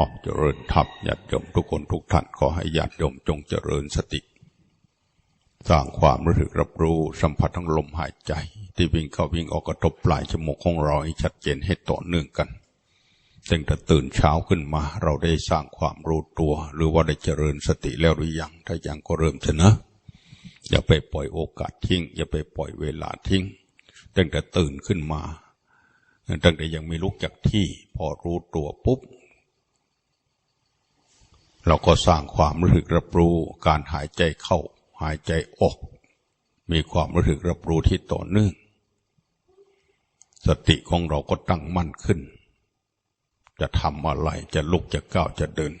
ออกเจริญธรรมญาติโยมทุกคนทุกท่านขอให้ญาติโยมจงเจริญสติ สร้างความรู้สึกรับรู้สัมผัสทั้งลมหายใจ ที่วิ่งเข้าวิ่งออกกระทบปลายจมูกของเราให้ชัดเจนให้ต่อเนื่องกันตั้งแต่ตื่นเช้าขึ้นมา เราได้สร้างความรู้ตัว หรือว่าได้เจริญสติแล้วหรือยัง ถ้ายังก็เริ่มชนะอย่าไปปล่อยโอกาสทิ้ง อย่าไปปล่อยเวลาทิ้งตั้งแต่ตื่นขึ้นมาตั้งแต่ยังไม่ลุกจากที่ พอรู้ตัวปุ๊บ เราก็สร้างความรู้สึกรับรู้การหายใจเข้า หายใจออก มีความรู้สึกรับรู้ที่ต่อเนื่อง สติของเราก็ตั้งมั่นขึ้น จะทำอะไรจะลุกจะก้าวจะเดิน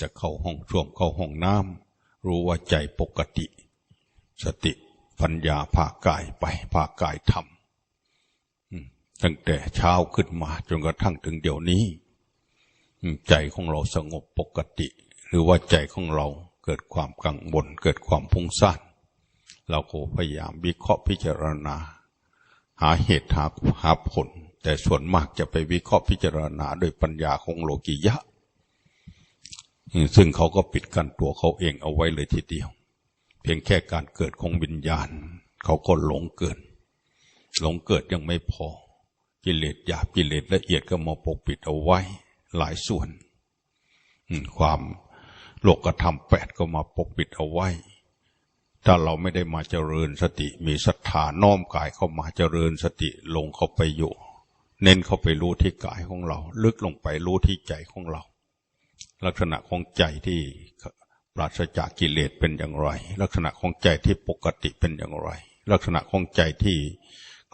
จะเข้าห้องช่วมเข้าห้องน้ำรู้ว่าใจปกติ สติปัญญาพากายไปพากายทำตั้งแต่เช้าขึ้นมาจนกระทั่งถึงเดี๋ยวนี้ ใจของเราสงบปกติ หรือว่าใจของเราเกิดความกังวลเกิดความพุ่งซ่านเราก็พยายามวิเคราะห์พิจารณา หาเหตุหาหาผล แต่ส่วนมากจะไปวิเคราะห์พิจารณาโดยปัญญาของโลกิยะ ซึ่งเขาก็ปิดกั้นตัวเขาเองเอาไว้เลยทีเดียว เพียงแค่การเกิดของวิญญาณ เขาก็หลงเกินหลงเกิดยังไม่พอ กิเลสหยาบกิเลสละเอียดก็มาปกปิดเอาไว้ หลายส่วน ความโลกธรรมแปดก็มาปกปิดเอาไว้ ถ้าเราไม่ได้มาเจริญสติมีศรัทธาน้อมกายเข้ามาเจริญสติลงเข้าไปอยู่ เน้นเข้าไปรู้ที่กายของเรา ลึกลงไปรู้ที่ใจของเรา ลักษณะของใจที่ปราศจากกิเลสเป็นอย่างไร ลักษณะของใจที่ปกติเป็นอย่างไร ลักษณะของใจที่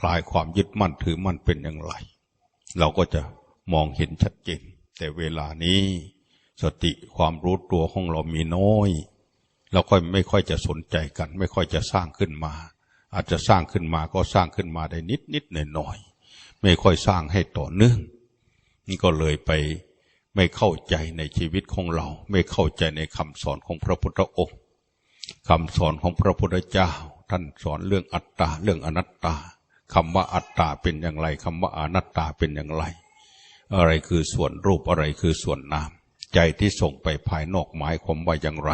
คลายความยึดมั่นถือมั่นเป็นอย่างไร เราก็จะมองเห็นชัดเจน แต่เวลานี้สติความรู้ตัวของเรามีน้อย เราก็ไม่ค่อยจะสนใจกัน ไม่ค่อยจะสร้างขึ้นมา อาจจะสร้างขึ้นมาก็สร้างขึ้นมาได้นิดนิดหน่อยหน่อยไม่ค่อยสร้างให้ต่อเนื่องนี่ก็เลยไปไม่เข้าใจในชีวิตของเรา ไม่เข้าใจในคำสอนของพระพุทธองค์คำสอนของพระพุทธเจ้า ท่านสอนเรื่องอัตตาเรื่องอนัตตาคำว่าอัตตาเป็นอย่างไรคำว่าอนัตตาเป็นอย่างไร อะไรคือส่วนรูปอะไรคือส่วนนาม ใจที่ส่งไปภายนอกหมายความว่าอย่างไร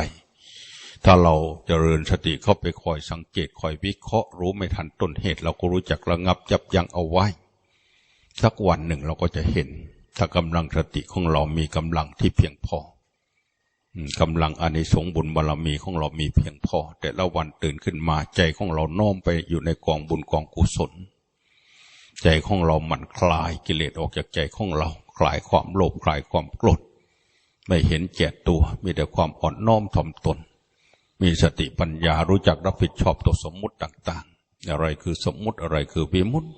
ถ้าเราจเจริญสติเข้าไปคอยสังเกตคอยวิเคราะห์รู้ไม่ทันต้นเหตุ เราก็รู้จักระงับยับยั้งเอาไว้ สักวันหนึ่งเราก็จะเห็น ถ้ากำลังสติของเรามีกำลังที่เพียงพอกำลังอานิสงส์บุญบารรมีของเรามีเพียงพอ แต่ละวันตื่นขึ้นมาใจของเราโน้มไปอยู่ในกองบุญกองกุศล ใจของเรามันคลายกิเลสออกจากใจของเรา คลายความโลภคลายความโกรธไม่เห็นแก่ตัว มีแต่ความอ่อนน้อมถ่อมตน มีสติปัญญารู้จักรับผิดชอบต่อสมมุติต่าง ๆ อะไรคือสมมุติอะไรคือวิมุติ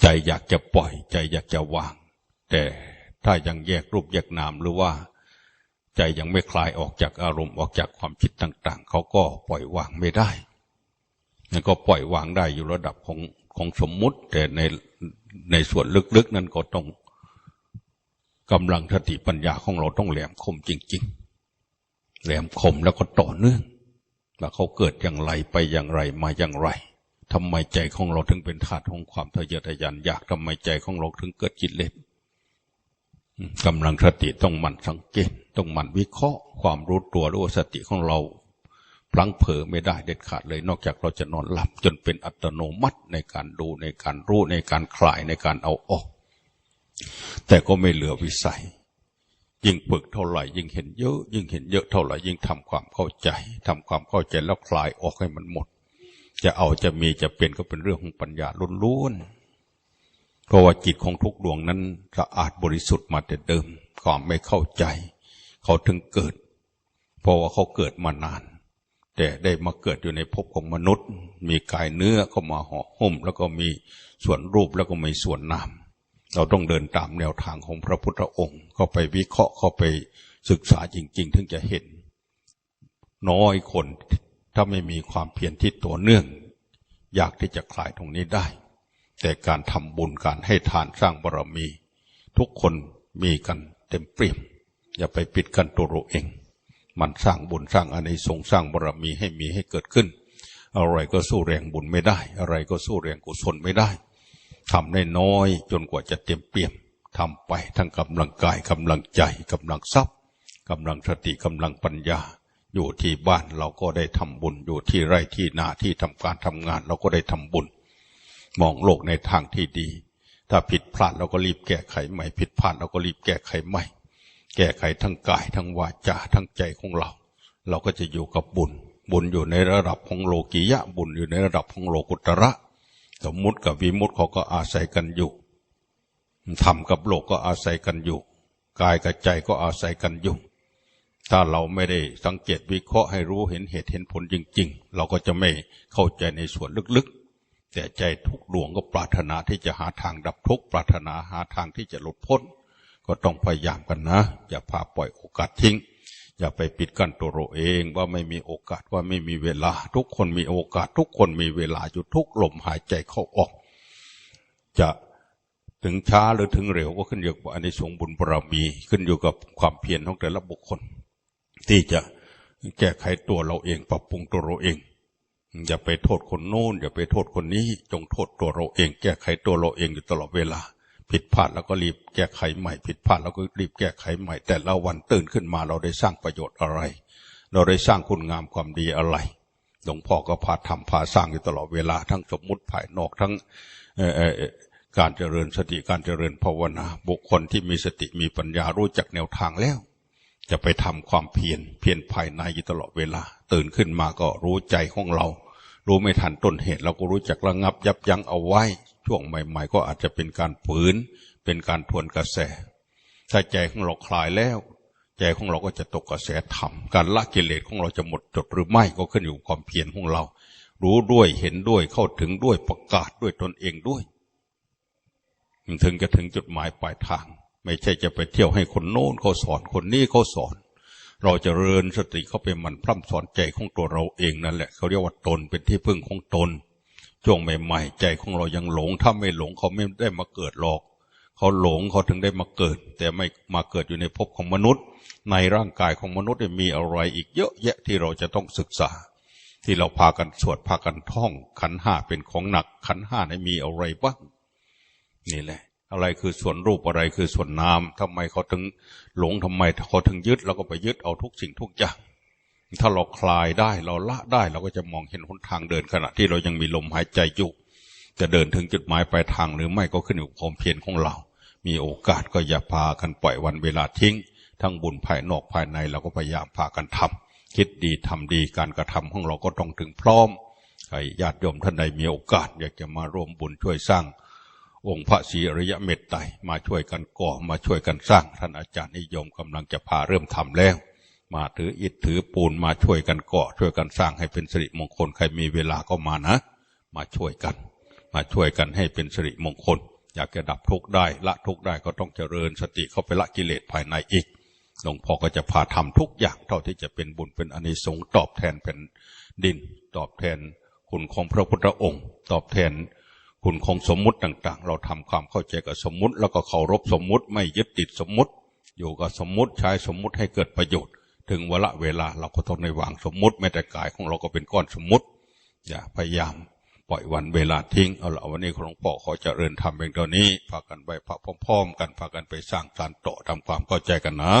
ใจอยากจะปล่อย ใจอยากจะวาง แต่ถ้ายังแยกรูปแยกนามหรือว่า ใจยังไม่คลายออกจากอารมณ์ออกจากความคิดต่าง ๆ เขาก็ปล่อยวางไม่ได้นั่นก็ปล่อยวางได้อยู่ระดับของ ของสมมุติ แต่ในในส่วนลึกๆ นั้นก็ต้องกำลังสติปัญญาของเราต้องแหลมคมจริง ๆ แหลมคมแล้วก็ต่อเนื่องว่าเขาเกิดอย่างไรไปอย่างไรมาอย่างไรทำไมใจของเราถึงเป็นธาตุของความทะเยอทะยานอยากทำไมใจของเราถึงเกิดจิตเล็ดกำลังสติต้องมันสังเกต ต้องมันวิเคราะห์ ความรู้ตัวรู้สติของเรา พลังเผลอไม่ได้เด็ดขาดเลย นอกจากเราจะนอนหลับ จนเป็นอัตโนมัติในการดูในการรู้ในการคลายในการเอาออก แต่ก็ไม่เหลือวิสัย ยิ่งฝึกเท่าไหร่ ยิ่งเห็นเยอะ ยิ่งเห็นเยอะเท่าไหร่ ยิ่งทำความเข้าใจทำความเข้าใจแล้วคลายออกให้มันหมด จะเอาจะมีจะเปลี่ยนก็เป็นเรื่องของปัญญาล้วนๆเพราะว่าจิตของทุกดวงนั้นสะอาดบริสุทธิ์มาแต่เดิมความไม่เข้าใจ เขาถึงเกิด เพราะว่าเขาเกิดมานาน แต่ได้มาเกิดอยู่ในภพของมนุษย์ มีกายเนื้อเข้ามาห่อหุ้ม แล้วก็มีส่วนรูปแล้วก็มีส่วนนาม เราต้องเดินตามแนวทางของพระพุทธองค์เข้าไปวิเคราะห์เข้าไปศึกษาจริง ๆ ถึงจะเห็น น้อยคนถ้าไม่มีความเพียรที่ตัวเนื่อง อยากที่จะคลายตรงนี้ได้ แต่การทำบุญการให้ทานสร้างบารมี ทุกคนมีกันเต็มเปี่ยม อย่าไปปิดกันตัวเราเอง มันสร้างบุญสร้างอานิสงส์สร้างบารมีให้มีให้เกิดขึ้น อะไรก็สู้แรงบุญไม่ได้ อะไรก็สู้แรงกุศลไม่ได้ทำได้น้อยจนกว่าจะเต็มเปี่ยมทำไปทั้งกำลังกายกำลังใจกำลังทรัพย์กำลังสติกำลังปัญญา อยู่ที่บ้านเราก็ได้ทำบุญอยู่ที่ไร่ที่นาที่ทำการทำงาน เราก็ได้ทำบุญ มองโลกในทางที่ดี ถ้าผิดพลาดเราก็รีบแก้ไขใหม่ ผิดพลาดเราก็รีบแก้ไขใหม่ แก้ไขทั้งกายทั้งวาจาทั้งใจของเรา เราก็จะอยู่กับบุญ บุญอยู่ในระดับของโลกียะบุญอยู่ในระดับของโลกุตระ สมมุติกับวิมุติเขาก็อาศัยกันอยู่ธรรมกับโลกก็อาศัยกันอยู่ กายกับใจก็อาศัยกันอยู่ ถ้าเราไม่ได้สังเกตวิเคราะห์ให้รู้เห็นเหตุเห็นผลจริง ๆ เราก็จะไม่เข้าใจในส่วนลึกๆ แต่ใจทุกดวงก็ปรารถนาที่จะหาทางดับทุกข์ปรารถนาหาทางที่จะหลุดพ้น ก็ต้องพยายามกันนะ อย่าพาปล่อยโอกาสทิ้ง อย่าไปปิดกั้นตัวเราเองว่าไม่มีโอกาสว่าไม่มีเวลา ทุกคนมีโอกาส ทุกคนมีเวลาอยู่ทุกลมหายใจเข้าออก จะถึงช้าหรือถึงเร็วก็ขึ้นอยู่กับอันในสงบุญบารมีขึ้นอยู่กับความเพียรของแต่ละบุคคล ที่จะแก้ไขตัวเราเอง ปรับปรุงตัวเราเอง อย่าไปโทษคนโน้นอย่าไปโทษคนนี้ จงโทษตัวเราเอง แก้ไขตัวเราเองอยู่ตลอดเวลา ผิดพลาดแล้วก็รีบแก้ไขใหม่ ผิดพลาดแล้วก็รีบแก้ไขใหม่ แต่ละวันตื่นขึ้นมาเราได้สร้างประโยชน์อะไร เราได้สร้างคุณงามความดีอะไรหลวงพ่อก็พาทำพาสร้างอยู่ตลอดเวลาทั้งสมมุติภายนอกทั้งการเจริญสติการเจริญภาวนา บุคคลที่มีสติมีปัญญารู้จักแนวทางแล้ว จะไปทำความเพียรเพียรภายในอยู่ตลอดเวลา ตื่นขึ้นมาก็รู้ใจของเรา รู้ไม่ทันต้นเหตุเราก็รู้จักระงับยับยั้งเอาไว้ ช่วงใหม่ ๆ ก็อาจจะเป็นการฝืน เป็นการทวนกระแส ถ้าใจของเราคลายแล้ว ใจของเราก็จะตกกระแสธรรม การละกิเลสของเราจะหมดจดหรือไม่ก็ขึ้นอยู่ความเพียรของเรา รู้ด้วยเห็นด้วยเข้าถึงด้วยประกาศด้วยตนเองด้วยถึงจะถึงจุดหมายปลายทาง ไม่ใช่จะไปเที่ยวให้คนโน้นเขาสอนคนนี้เขาสอน เราจะเริญสติเข้าไปมันพร่ำสอนใจของตัวเราเองนั่นแหละเขาเรียกว่าตนเป็นที่พึ่งของตน ช่วงใหม่ๆใจของเรายังหลง ถ้าไม่หลงเขาไม่ได้มาเกิดหรอก เขาหลงเขาถึงได้มาเกิด แต่ไม่มาเกิดอยู่ในภพของมนุษย์ ในร่างกายของมนุษย์มีอะไรอีกเยอะแยะที่เราจะต้องศึกษา ที่เราพากันสวดพากันท่อง ขันห้าเป็นของหนัก ขันห้าในมีอะไรบ้างนี่แหละ อะไรคือส่วนรูปอะไรคือส่วนนามทำไมเขาถึงหลงทำไมเขาถึงยึดเราก็ไปยึดเอาทุกสิ่งทุกอย่าง ถ้าเราคลายได้เราละได้เราก็จะมองเห็นหนทางเดินขณะที่เรายังมีลมหายใจอยู่จะเดินถึงจุดหมายปลายทางหรือไม่ก็ขึ้นอยู่กับความเพียรของเรา มีโอกาสก็อย่าพากันปล่อยวันเวลาทิ้ง ทั้งบุญภายนอกภายในเราก็พยายามพากันทำคิดดีทำดีการกระทำของเราก็ต้องถึงพร้อมใครญาติโยมท่านใดมีโอกาส อยากจะมาร่วมบุญช่วยสร้าง องค์พระศรีอริยเมตไตรมาช่วยกันก่อมาช่วยกันสร้าง ท่านอาจารย์นิยมกำลังจะพาเริ่มทำแล้ว มาถืออิฐถือปูนมาช่วยกันก่อช่วยกันสร้างให้เป็นสิริมงคล ใครมีเวลาก็มานะ มาช่วยกัน มาช่วยกันให้เป็นสิริมงคล อยากจะดับทุกข์ได้ ละทุกข์ได้ก็ต้องเจริญสติเข้าไปละกิเลสภายในอีกหลวงพ่อก็จะพาทำทุกอย่างเท่าที่จะเป็นบุญเป็นอนิสงส์ตอบแทนเป็นดิน ตอบแทนคุณของพระพุทธองค์ ตอบแทนคุณของสมมุติต่างๆ เราทำความเข้าใจกับสมมุติ แล้วก็เคารพสมมุติไม่ยึดติดสมมุติ อยู่กับสมมุติใช้สมมุติให้เกิดประโยชน์ ถึงวลาเวลาเราก็ต้องในวางสมมุติแม้แต่กายของเราก็เป็นก้อนสมมุติ อย่าพยายามปล่อยวันเวลาทิ้งเอาละวันนี้หลวงพ่อขอเจริญทำเพียงเท่านี้พากันไปพระพร้อม ๆ กันพากันไปสร้างสารโตทำความเข้าใจกันนะ